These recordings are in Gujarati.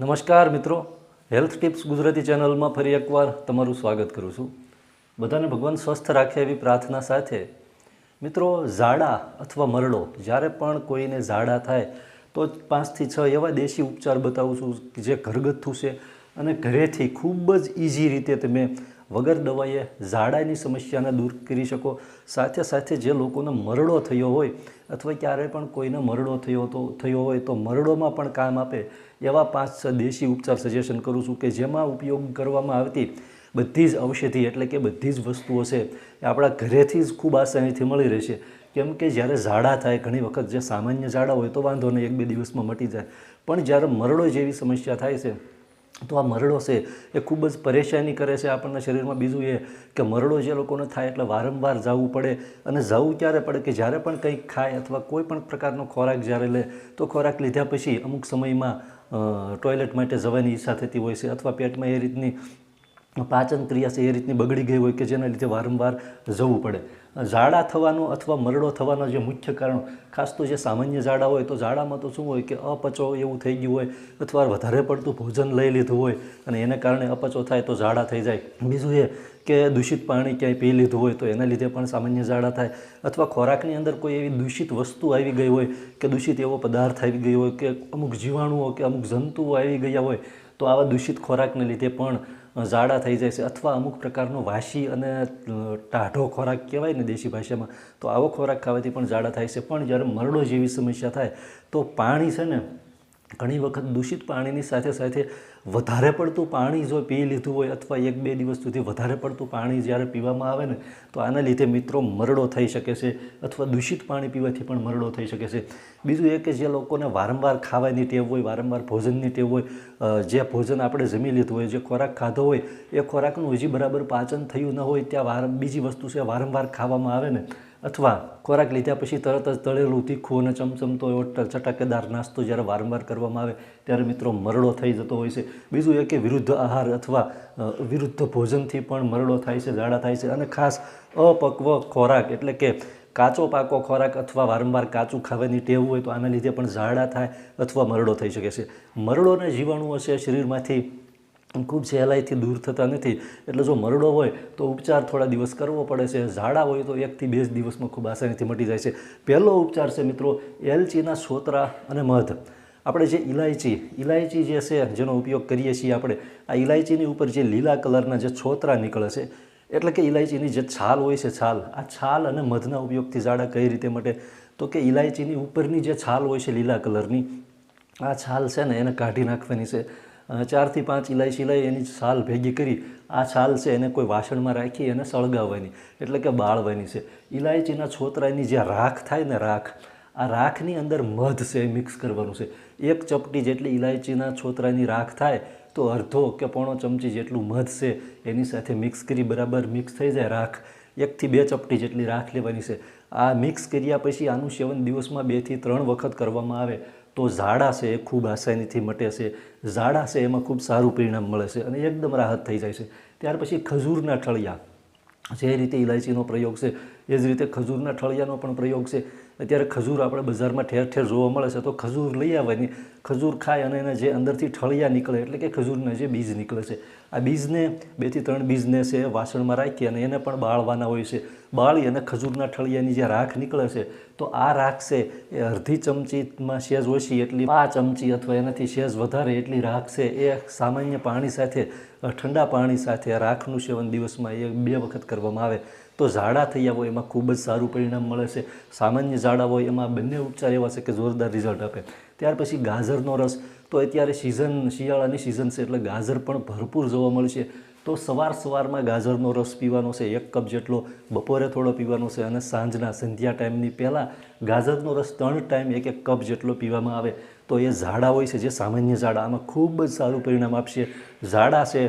નમસ્કાર મિત્રો. હેલ્થ ટિપ્સ ગુજરાતી ચેનલમાં ફરી એકવાર તમારું સ્વાગત કરું છું. બધાને ભગવાન સ્વસ્થ રાખે એવી પ્રાર્થના સાથે. મિત્રો, ઝાડા અથવા મરડો, જ્યારે પણ કોઈને ઝાડા થાય, તો પાંચથી છ એવા દેશી ઉપચાર બતાવું છું જે ઘરગથ્થુ છે અને ઘરેથી ખૂબ જ ઇઝી રીતે તમે વગર દવાએ ઝાડાની સમસ્યાને દૂર કરી શકો. સાથે સાથે જે લોકોને મરડો થયો હોય અથવા ક્યારે પણ કોઈને મરડો થયો તો, થયો હોય તો મરડોમાં પણ કામ આપે. એવા પાંચ દેશી ઉપચાર સજેશન કરું છું કે જેમાં ઉપયોગ કરવામાં આવતી બધી જ ઔષધિ એટલે કે બધી જ વસ્તુઓ છે એ આપણા ઘરેથી જ ખૂબ આસાનીથી મળી રહેશે કેમ કે જ્યારે ઝાડા થાય ઘણી વખત, જે સામાન્ય ઝાડા હોય તો વાંધો નહીં, એક બે દિવસમાં મટી જાય. પણ જ્યારે મરડો જેવી સમસ્યા થાય છે તો આ મરડો છે, એ ખૂબ જ પરેશાની કરે છે આપણના શરીરમાં. બીજું એ કે મરડો જે લોકોને થાય એટલે વારંવાર જવું પડે અને જવું ક્યારે પડે કે જ્યારે પણ કંઈક ખાય અથવા કોઈ પણ પ્રકારનો ખોરાક જ્યારે લે, તો ખોરાક લીધા પછી અમુક સમયમાં ટોયલેટ માટે જવાની ઈચ્છા થતી હોય છે અથવા પેટમાં એ રીતની પાચન ક્રિયા છે એ રીતની બગડી ગઈ હોય કે જેના લીધે વારંવાર જવું પડે. ઝાડા થવાનું અથવા મરડો થવાનો જે મુખ્ય કારણ, ખાસ તો જે સામાન્ય ઝાડા હોય તો ઝાડામાં તો શું હોય કે અપચો એવું થઈ ગયું હોય અથવા વધારે પડતું ભોજન લઈ લીધું હોય અને એને કારણે અપચો થાય તો ઝાડા થઈ જાય. બીજું એ કે દૂષિત પાણી ક્યાંય પી લીધું હોય તો એના લીધે પણ સામાન્ય ઝાડા થાય અથવા ખોરાકની અંદર કોઈ એવી દૂષિત વસ્તુ આવી ગઈ હોય કે દૂષિત એવો પદાર્થ આવી ગયો હોય કે અમુક જીવાણુઓ કે અમુક જંતુઓ આવી ગયા હોય તો આવા દૂષિત ખોરાકને લીધે પણ ઝાડા થઈ જાય છે અથવા અમુક પ્રકારનો વાસી અને ટાઢો ખોરાક કહેવાય ને દેશી ભાષામાં, તો આવો ખોરાક ખાવાથી પણ ઝાડા થાય છે. પણ જ્યારે મરડો જેવી સમસ્યા થાય, તો પાણી છે ને ઘણી વખત દૂષિત પાણીની સાથે સાથે વધારે પડતું પાણી જો પી લીધું હોય અથવા એક બે દિવસ સુધી વધારે પડતું પાણી જ્યારે પીવામાં આવે ને, તો આના લીધે મિત્રો મરડો થઈ શકે છે અથવા દૂષિત પાણી પીવાથી પણ મરડો થઈ શકે છે. બીજું એ કે જે લોકોને વારંવાર ખાવાની ટેવ હોય, વારંવાર ભોજનની ટેવ હોય જે ભોજન આપણે જમી લીધું હોય, જે ખોરાક ખાધો હોય, એ ખોરાકનું હજી બરાબર પાચન થયું ન હોય ત્યાં વાર, બીજી વસ્તુ છે વારંવાર ખાવામાં આવે ને અથવા ખોરાક લીધા પછી તરત જ તળેલું તીખું અને ચમચમતો એવો ચટાકેદાર નાસ્તો જ્યારે વારંવાર કરવામાં આવે, ત્યારે મિત્રો મરડો થઈ જતો હોય છે. બીજું એ કે વિરુદ્ધ આહાર અથવા વિરુદ્ધ ભોજનથી પણ મરડો થાય છે ઝાડા થાય છે અને ખાસ અપક્વ ખોરાક એટલે કે કાચો પાકો ખોરાક અથવા વારંવાર કાચું ખાવાની ટેવ હોય તો આના લીધે પણ ઝાડા થાય અથવા મરડો થઈ શકે છે. મરડો અને જીવાણુઓ છે શરીરમાંથી ખૂબ સહેલાઈથી દૂર થતા નથી. એટલે જો મરડો હોય તો ઉપચાર થોડા દિવસ કરવો પડે છે. ઝાડા હોય તો એકથી બે દિવસમાં ખૂબ આસાનીથી મટી જાય છે. પહેલો ઉપચાર છે મિત્રો, એલચીના છોતરા અને મધ. આપણે જે ઇલાયચી ઇલાયચી જે છે જેનો ઉપયોગ કરીએ છીએ આપણે, આ ઇલાયચીની ઉપર જે લીલા કલરના જે છોતરા નીકળે છે, એટલે કે ઇલાયચીની જે છાલ હોય છે છાલ, આ છાલ અને મધના ઉપયોગથી ઝાડા કઈ રીતે મટે? તો કે ઇલાયચીની ઉપરની જે છાલ હોય છે લીલા કલરની, આ છાલ છે ને એને કાઢી નાખવાની છે. ચારથી પાંચ ઇલાયચી લઈ એની છાલ ભેગી કરી, આ છાલ છે એને કોઈ વાસણમાં રાખી એને સળગાવવાની. એટલે કે બાળવાની છે. ઇલાયચીના છોતરાની જે રાખ થાય ને રાખ, આ રાખની અંદર મધ છે એ મિક્સ કરવાનું છે. એક ચપટી જેટલી ઇલાયચીના છોતરાની રાખ થાય, તો અડધો કે પોણો ચમચી જેટલું મધ છે એની સાથે મિક્સ કરી બરાબર મિક્સ થઈ જાય રાખ. એકથી બે ચપટી જેટલી રાખ લેવાની છે. આ મિક્સ કર્યા પછી આનું સેવન દિવસમાં બેથી ત્રણ વખત કરવામાં આવે તો ઝાડા છે એ ખૂબ આસાનીથી મટે છે. ઝાડા છે એમાં ખૂબ સારું પરિણામ મળે છે અને એકદમ રાહત થઈ જાય છે. ત્યાર પછી ખજૂરના ઠળિયા. જે રીતે ઇલાયચીનો પ્રયોગ છે, એ જ રીતે ખજૂરના ઠળિયાનો પણ પ્રયોગ છે. અત્યારે ખજૂર આપણે બજારમાં ઠેર ઠેર જોવા મળે છે. તો ખજૂર લઈ આવવાની. ખજૂર ખાય અને એને જે અંદરથી ઠળિયા નીકળે, એટલે કે ખજૂરના જે બીજ નીકળે છે. આ બીજને બેથી ત્રણ બીજને છે વાસણમાં રાખી અને એને પણ બાળવાના હોય છે. બાળી અને ખજૂરના ઠળિયાની જે રાખ નીકળે છે, તો આ રાખ છે એ અડધી ચમચીમાં સેજ ઓછી, એટલી આ ચમચી અથવા એનાથી સેજ વધારે એટલી રાખ છે. એ સામાન્ય પાણી સાથે, ઠંડા પાણી સાથે રાખનું સેવન દિવસમાં એ બે વખત કરવામાં આવે. તો ઝાડા થયા હોય એમાં ખૂબ જ સારું પરિણામ મળે છે. સામાન્ય ઝાડા હોય, એમાં બંને ઉપચાર એવા છે કે જોરદાર રિઝલ્ટ આપે. ત્યાર પછી ગાજરનો રસ. તો અત્યારે સિઝન શિયાળાની સિઝન છે એટલે ગાજર પણ ભરપૂર જોવા મળશે તો સવાર સવારમાં ગાજરનો રસ પીવાનો છે, એક કપ જેટલો. બપોરે થોડો પીવાનો છે અને સાંજના સંધ્યા ટાઈમની પહેલાં ગાજરનો રસ ત્રણ ટાઈમ એક એક કપ જેટલો પીવામાં આવે. તો એ ઝાડા હોય છે જે સામાન્ય ઝાડા. આમાં ખૂબ જ સારું પરિણામ આપશે. ઝાડા છે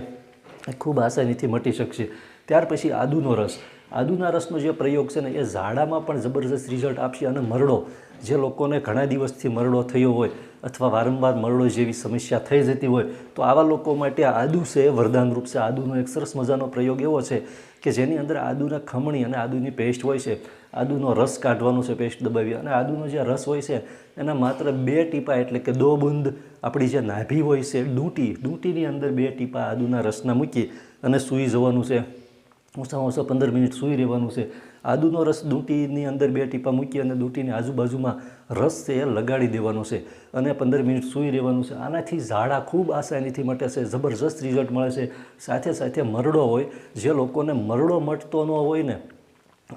એ ખૂબ આસાનીથી મટી શકશે. ત્યાર પછી આદુનો રસ. આદુના રસનો જે પ્રયોગ છે ને એ ઝાડામાં પણ જબરજસ્ત રિઝલ્ટ આપશે અને મરડો, જે લોકોને ઘણા દિવસથી મરડો થયો હોય અથવા વારંવાર મરડો જેવી સમસ્યા થઈ જતી હોય, તો આવા લોકો માટે આદુ છે એ વરદાનરૂપ છે. આદુનો એક સરસ મજાનો પ્રયોગ એવો છે કે જેની અંદર આદુના ખમણી અને આદુની પેસ્ટ હોય છે. આદુનો રસ કાઢવાનો છે પેસ્ટ દબાવી અને આદુનો જે રસ હોય છે એના માત્ર બે ટીપા એટલે કે દો બુંદ આપણી જે નાભી હોય છે, ડૂંટી, ડૂંટીની અંદર બે ટીપા આદુના રસના મૂકી અને સૂઈ જવાનું છે. ઓછામાં ઓછા પંદર મિનિટ સૂઈ રહેવાનું છે. આદુનો રસ દૂંટીની અંદર બે ટીપા મૂકી અને દૂંટીની આજુબાજુમાં રસ છે એ લગાડી દેવાનો છે અને પંદર મિનિટ સૂઈ રહેવાનું છે. આનાથી ઝાડા ખૂબ આસાનીથી મટે છે, જબરજસ્ત રિઝલ્ટ મળે છે. સાથે સાથે મરડો હોય, જે લોકોને મરડો મટતો ન હોય ને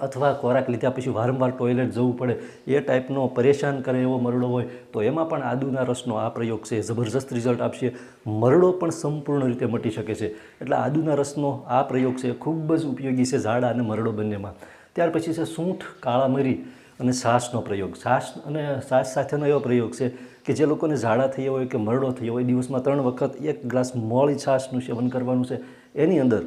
અથવા ખોરાક લીધા પછી વારંવાર ટોયલેટ જવું પડે, એ ટાઈપનો પરેશાન કરે એવો મરડો હોય, તો એમાં પણ આદુના રસનો આ પ્રયોગ છે, જબરજસ્ત રિઝલ્ટ આપશે. મરડો પણ સંપૂર્ણ રીતે મટી શકે છે. એટલે આદુના રસનો આ પ્રયોગ છે ખૂબ જ ઉપયોગી છે ઝાડા અને મરડો બંનેમાં. ત્યાર પછી છે સૂંઠ કાળા મરી અને શ્વાસનો પ્રયોગ. સાસ અને સાસ સાથેનો એવો પ્રયોગ છે કે જે લોકોને ઝાડા થયા હોય કે મરડો થયો હોય દિવસમાં ત્રણ વખત એક ગ્લાસ મોળી છાશનું સેવન કરવાનું છે. એની અંદર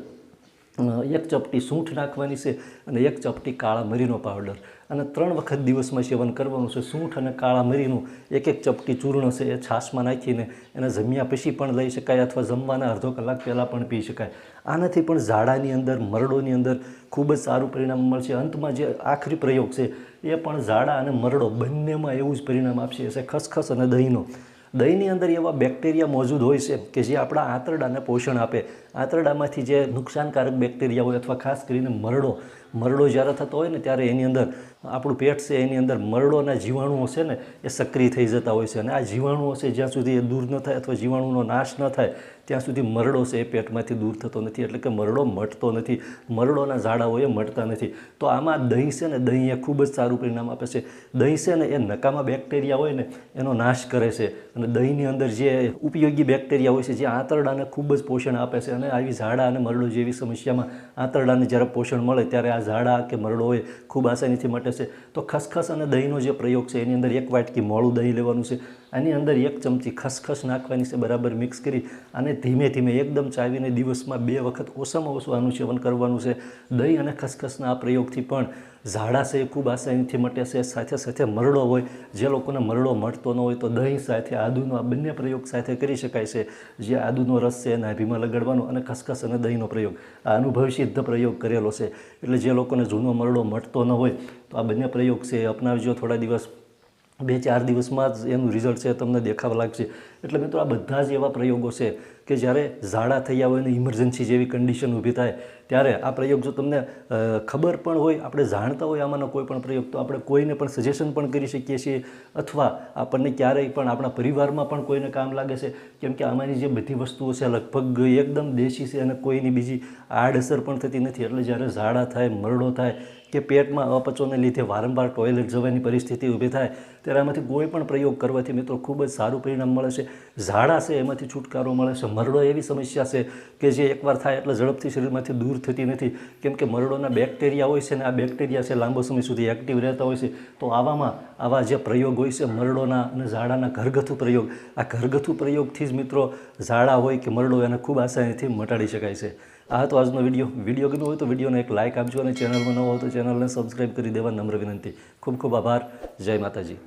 એક ચપટી સૂંઠ નાખવાની છે અને એક ચપટી કાળા મરીનો પાવડર અને ત્રણ વખત દિવસમાં સેવન કરવાનું છે. સૂંઠ અને કાળા મરીનું એક એક ચપટી ચૂર્ણ છે એ છાશમાં નાખીને એને જમ્યા પછી પણ લઈ શકાય અથવા જમવાના અડધો કલાક પહેલાં પણ પી શકાય. આનાથી પણ ઝાડાની અંદર, મરડોની અંદર ખૂબ જ સારું પરિણામ મળશે. અંતમાં જે આખરી પ્રયોગ છે એ પણ ઝાડા અને મરડો બંનેમાં એવું જ પરિણામ આપશે. છે ખસખસ અને દહીંનો. દહીંની અંદર એવા બેક્ટેરિયા મોજૂદ હોય છે કે જે આપણા આંતરડાને પોષણ આપે. આંતરડામાંથી જે નુકસાનકારક બેક્ટેરિયા હોય અથવા ખાસ કરીને મરડો મરડો જ્યારે થતો હોય ને ત્યારે એની અંદર આપણું પેટ છે, એની અંદર મરડોના જીવાણુઓ છે ને એ સક્રિય થઈ જતા હોય છે. અને આ જીવાણુઓ છે, જ્યાં સુધી એ દૂર ન થાય અથવા જીવાણુનો નાશ ન થાય, ત્યાં સુધી મરડો છે એ પેટમાંથી દૂર થતો નથી. એટલે કે મરડો મટતો નથી. મરડોના ઝાડાઓ એ મટતા નથી. તો આમાં દહીં છે ને, દહીં એ ખૂબ જ સારું પરિણામ આપે છે. દહીં છે ને, એ નકામા બેક્ટેરિયા હોય ને, એનો નાશ કરે છે. અને દહીંની અંદર જે ઉપયોગી બેક્ટેરિયા હોય છે, જે આંતરડાને ખૂબ જ પોષણ આપે છે અને આવી ઝાડા અને મરડો જેવી સમસ્યામાં આંતરડાને જ્યારે પોષણ મળે ત્યારે આ ઝાડા કે મરડો હોય, ખૂબ આસાનીથી મટે છે. તો ખસખસ અને દહીંનો જે પ્રયોગ છે, એની અંદર એક વાટકી મોળું દહીં લેવાનું છે. આની અંદર એક ચમચી ખસખસ નાખવાની છે, બરાબર મિક્સ કરી અને ધીમે ધીમે એકદમ ચાવીને દિવસમાં બે વખત ઓછામાં ઓછું આનું સેવન કરવાનું છે. દહીં અને ખસખસના આ પ્રયોગથી પણ ઝાડા છે એ ખૂબ આસાનીથી મટે છે. સાથે સાથે મરડો હોય, જે લોકોને મરડો મટતો ન હોય તો દહીં સાથે આદુનો આ બંને પ્રયોગ સાથે કરી શકાય છે. જે આદુનો રસ છે એના નાભીમાં લગાડવાનો. અને ખસખસ અને દહીંનો પ્રયોગ. આ અનુભવ સિદ્ધ પ્રયોગ કરેલો છે. એટલે જે લોકોને જૂનો મરડો મટતો ન હોય, તો આ બંને પ્રયોગ છે અપનાવજો. થોડા દિવસ, બે ચાર દિવસમાં જ એનું રિઝલ્ટ છે, તમને દેખાવા લાગશે. એટલે મિત્રો, આ બધા જ એવા પ્રયોગો છે કે જ્યારે ઝાડા થયા હોય અને ઇમરજન્સી જેવી કન્ડિશન ઊભી થાય, ત્યારે આ પ્રયોગ જો તમને ખબર પણ હોય, આપણે જાણતા હોય આમાંનો કોઈ પણ પ્રયોગ, તો આપણે કોઈને પણ સજેશન પણ કરી શકીએ છીએ, અથવા આપણને ક્યારેય પણ આપણા પરિવારમાં પણ કોઈને કામ લાગે છે. કેમ કે આમાંની જે બધી વસ્તુઓ છે, લગભગ એકદમ દેશી છે અને કોઈની બીજી આડઅસર પણ થતી નથી. એટલે જ્યારે ઝાડા થાય, મરડો થાય કે પેટમાં અપચોને લીધે વારંવાર ટોયલેટ જવાની પરિસ્થિતિ ઊભી થાય, ત્યારે આમાંથી કોઈ પણ પ્રયોગ કરવાથી મિત્રો ખૂબ જ સારું પરિણામ મળે છે. ઝાડા છે, એમાંથી છુટકારો મળે છે. મરડો એવી સમસ્યા છે કે જે એકવાર થાય એટલે ઝડપથી શરીરમાંથી દૂર થતી નથી. કેમ કે મરડોના બેક્ટેરિયા હોય છે ને આ બેક્ટેરિયા છે લાંબો સમય સુધી એક્ટિવ રહેતા હોય છે, તો આવામાં આવા જે પ્રયોગ હોય છે, મરડોના અને ઝાડાના ઘરગથ્થુ પ્રયોગ, આ ઘરગથ્થુ પ્રયોગથી જ મિત્રો ઝાડા હોય કે મરડો એને ખૂબ આસાનીથી મટાડી શકાય છે. આ હતો આજનો વીડિયો. વીડિયો ગમ્યો હોય તો વિડીયોને એક લાઇક આપજો અને ચેનલમાં નવો હોય તો ચેનલને સબસ્ક્રાઈબ કરી દેવા નમ્ર વિનંતી. ખૂબ ખૂબ આભાર. જય માતાજી.